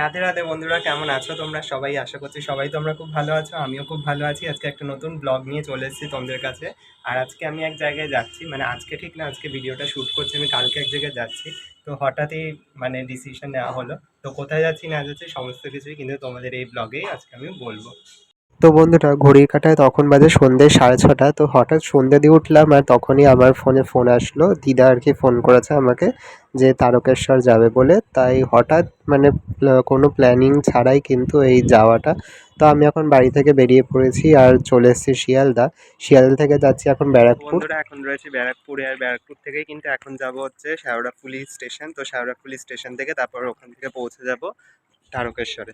রাধে রাধে বন্ধুরা, কেমন আছো তোমরা? সবাই আশা করছি সবাই তোমরা খুব ভালো আছো, আমিও খুব ভালো আছি। আজকে একটা নতুন ব্লগ নিয়ে চলে এসেছি তোমাদের কাছে। আর আজকে আমি এক জায়গায় যাচ্ছি মানে আজকে ঠিক না, আজকে ভিডিওটা শ্যুট করছি, আমি কালকে এক জায়গায় যাচ্ছি। তো হঠাৎই মানে ডিসিশন নেওয়া হলো। তো কোথায় যাচ্ছি না যাচ্ছি, সমস্ত কিছুই কিন্তু তোমাদের এই ব্লগেই আজকে আমি বলব। তো বন্ধুরা, ঘড়ির কাটায় তখন বাজে সন্ধ্যে সাড়ে ছটা। তো হঠাৎ সন্ধ্যে দিয়ে উঠলাম আর তখনই আমার ফোনে ফোন আসলো। দিদা আর কি ফোন করেছে আমাকে যে তারকেশ্বর যাবে বলে। তাই হঠাৎ মানে কোনো প্ল্যানিং ছাড়াই কিন্তু এই যাওয়াটা। তো আমি এখন বাড়ি থেকে বেরিয়ে পড়েছি আর চলে এসেছি শিয়ালদা। শিয়ালদা থেকে যাচ্ছি এখন ব্যারাকপুর। এখন রয়েছে ব্যারাকপুরে আর ব্যারাকপুর থেকেই কিন্তু এখন যাব হচ্ছে শেওড়াফুলি স্টেশন। তো শেওড়াফুলি স্টেশন থেকে তারপর ওখান থেকে পৌঁছে যাব তারকেশ্বরে।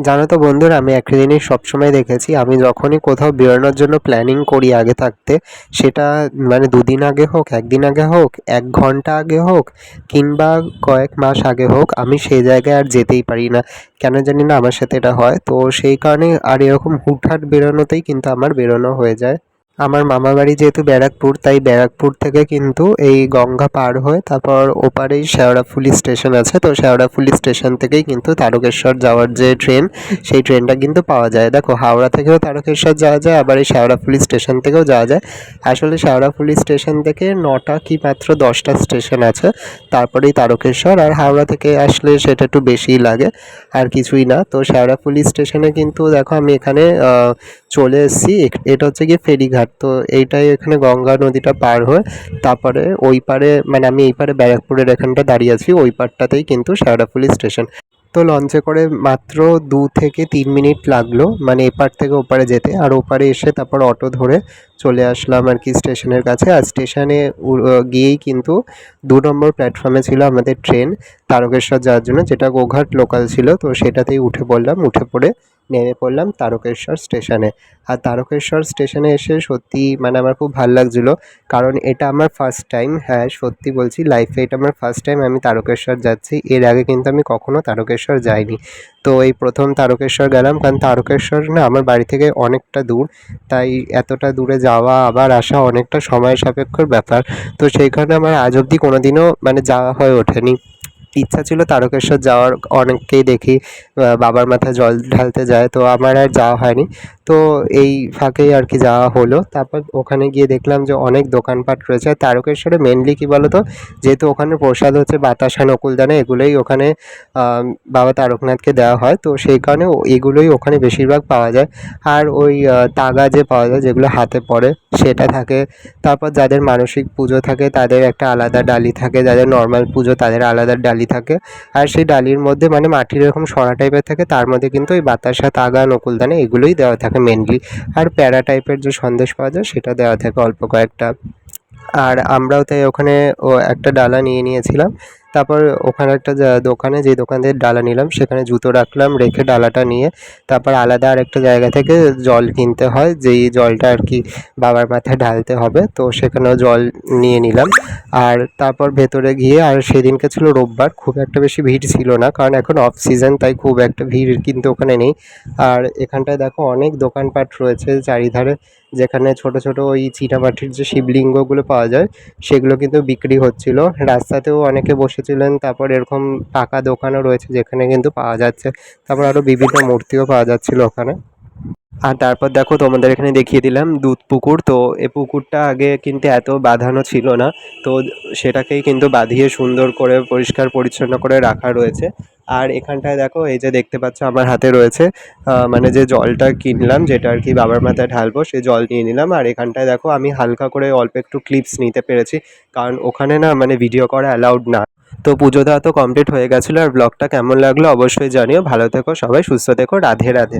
জানো তো বন্ধুরা, আমি একটা জিনিস সবসময় দেখেছি, আমি যখনই কোথাও বেরোনোর জন্য প্ল্যানিং করি আগে থাকতে, সেটা মানে দুদিন আগে হোক, একদিন আগে হোক, এক ঘণ্টা আগে হোক, কিংবা কয়েক মাস আগে হোক, আমি সেই জায়গায় আর যেতেই পারি না। কেন জানি না আমার সাথে এটা হয়। তো সেই কারণে আর এরকম হুটহাট বেরোনোতেই কিন্তু আমার বেরোনো হয়ে যায়। আমার মামা বাড়ি যেহেতু ব্যারাকপুর, তাই ব্যারাকপুর থেকে কিন্তু এই গঙ্গা পার হয়ে তারপর ওপারেই শেওড়াফুলি স্টেশন আছে। তো শেওড়াফুলি স্টেশন থেকেই কিন্তু তারকেশ্বর যাওয়ার যে ট্রেন, সেই ট্রেনটা কিন্তু পাওয়া যায়। দেখো, হাওড়া থেকেও তারকেশ্বর যাওয়া যায়, আবার এই শেওড়াফুলি স্টেশন থেকেও যাওয়া যায়। আসলে শেওড়াফুলি স্টেশন থেকে নটা কি মাত্র দশটা স্টেশন আছে, তারপরেই তারকেশ্বর। আর হাওড়া থেকে আসলে সেটা একটু বেশিই লাগে, আর কিছুই না। তো শেওড়াফুলি স্টেশনে কিন্তু দেখো, আমি এখানে চলে এসেছি। এটা হচ্ছে গিয়ে ফেরিঘাট। তো এইটাই এখানে গঙ্গা নদীটা পার হয়ে তারপরে ওই পারে মানে আমি এই পারে ব্যারাকপুরের এখানটা দাঁড়িয়ে আছি, ওই পারটাতেই কিন্তু শেওড়াফুলি স্টেশন। তো লঞ্চে করে মাত্র দু থেকে তিন মিনিট লাগল মানে এপার থেকে ওপারে যেতে। আর ওপারে এসে তারপর অটো ধরে চলে আসলাম আর কি স্টেশনের কাছে। আর স্টেশনে গিয়েই কিন্তু দু নম্বর প্ল্যাটফর্মে ছিল আমাদের ট্রেন তারকেশ্বর যাওয়ার জন্য, যেটা গোঘাট লোকাল ছিল, তো সেটাতেই উঠে পড়লাম। উঠে পড়ে নেমে পড়লাম তারকেশ্বর স্টেশনে। আর তারকেশ্বর স্টেশনে এসে সত্যি মানে আমার খুব ভালো লাগছিল, কারণ এটা আমার ফার্স্ট টাইম হ্যাঁ সত্যি বলছি লাইফে এটা আমার ফার্স্ট টাইম আমি তারকেশ্বর যাচ্ছি। এর আগে কিন্তু আমি কখনো তারকেশ্বর যাইনি। তো এই প্রথম তারকেশ্বর গেলাম, কারণ তারকেশ্বর না আমার বাড়ি থেকে অনেকটা দূর, তাই এতটা দূরে যাওয়া, আবার আসা অনেকটা সময় সাপেক্ষর ব্যাপার। তো সেই কারণে আমার আজ অবধি কোনোদিনও মানে যাওয়া হয়ে ওঠেনি। ইচ্ছা ছিল তারকেশ্বর যাওয়ার, অনেককেই দেখি বাবার মাথায় জল ঢালতে যায়, তো আমার আর যাওয়া হয়নি। তো এই ফাঁকেই আর কি যাওয়া হলো। তারপর ওখানে গিয়ে দেখলাম যে অনেক দোকানপাট রয়েছে। আর তারকেশ্বরে মেনলি কী বলো তো যেহেতু ওখানে প্রসাদ হচ্ছে বাতাসা নকুলদানা, এগুলোই ওখানে বাবা তারকনাথকে দেওয়া হয়। তো সেই কারণে এগুলোই ওখানে বেশিরভাগ পাওয়া যায়। আর ওই তাগা যে পাওয়া যায়, যেগুলো হাতে পড়ে সেটা থাকে। তারপর যাদের মানসিক পুজো থাকে, তাদের একটা আলাদা ডালি থাকে। যাদের নর্মাল পুজো, তাদের আলাদা ডালি থাকে। আর সেই ডালির মধ্যে মানে মাটির এরকম সরা টাইপের থাকে, তার মধ্যে কিন্তু ওই বাতাসা, তাগা, নকুলদানা এগুলোই দেওয়া থাকে মেনলি আর প্যারা টাইপের যে সন্দেশ পাওয়া যায়, সেটা দেওয়া থাকে অল্প কয়েকটা। আর আমরাও তাই ওখানে ও একটা ডালা নিয়ে নিয়েছিলাম। তারপর ওখানে একটা দোকানে যে দোকান থেকে ডালা নিলাম, সেখানে জুতো রাখলাম, রেখে ডালাটা নিয়ে তারপর আলাদা আরেকটা জায়গা থেকে জল কিনতে হয়, যেই জলটা আর কি বাবার মাথায় ঢালতে হবে, তো সেখানেও জল নিয়ে নিলাম। আর তারপর ভেতরে গিয়ে, আর সেদিনকে ছিল রোববার, খুব একটা বেশি ভিড় ছিল না, কারণ এখন অফ সিজন তাই খুব একটা ভিড় কিন্তু ওখানে নেই। আর এখানটায় দেখো অনেক দোকানপাট রয়েছে, চারিধারে যেখানে ছোট ছোট ওই চীনামাটির যে শিবলিঙ্গগুলো পাওয়া যায়, সেগুলো কিন্তু বিক্রি হচ্ছিল। রাস্তাতেও অনেকে বসেছিলেন, তারপর এরকম পাকা দোকানও রয়েছে যেখানে কিন্তু পাওয়া যাচ্ছে। তারপর আরও বিভিন্ন মূর্তিও পাওয়া যাচ্ছিল ওখানে। আর তারপর দেখো তোমাদের এখানে দেখিয়ে দিলাম দুধ পুকুর। তো এ পুকুরটা আগে কিন্তু এত বাঁধানো ছিল না। তো সেটাকেই কিন্তু বাঁধিয়ে সুন্দর করে পরিষ্কার পরিচ্ছন্ন করে রাখা রয়েছে। আর এখানটায় দেখো, এই যে দেখতে পাচ্ছ আমার হাতে রয়েছে মানে যে জলটা কিনলাম, যেটা আর কি বাবার মাথায় ঢালবো, সেই জল নিয়ে নিলাম। আর এখানটায় দেখো, আমি হালকা করে অল্প একটু ক্লিপস নিতে পেরেছি, কারণ ওখানে না মানে ভিডিও করা অ্যালাউড না। তো পুজো দেওয়া তো কমপ্লিট হয়ে গেছিল, আর ব্লগটা কেমন লাগল অবশ্যই জানিও। ভালো থেকো সবাই, সুস্থ থেকো, রাধে রাধে।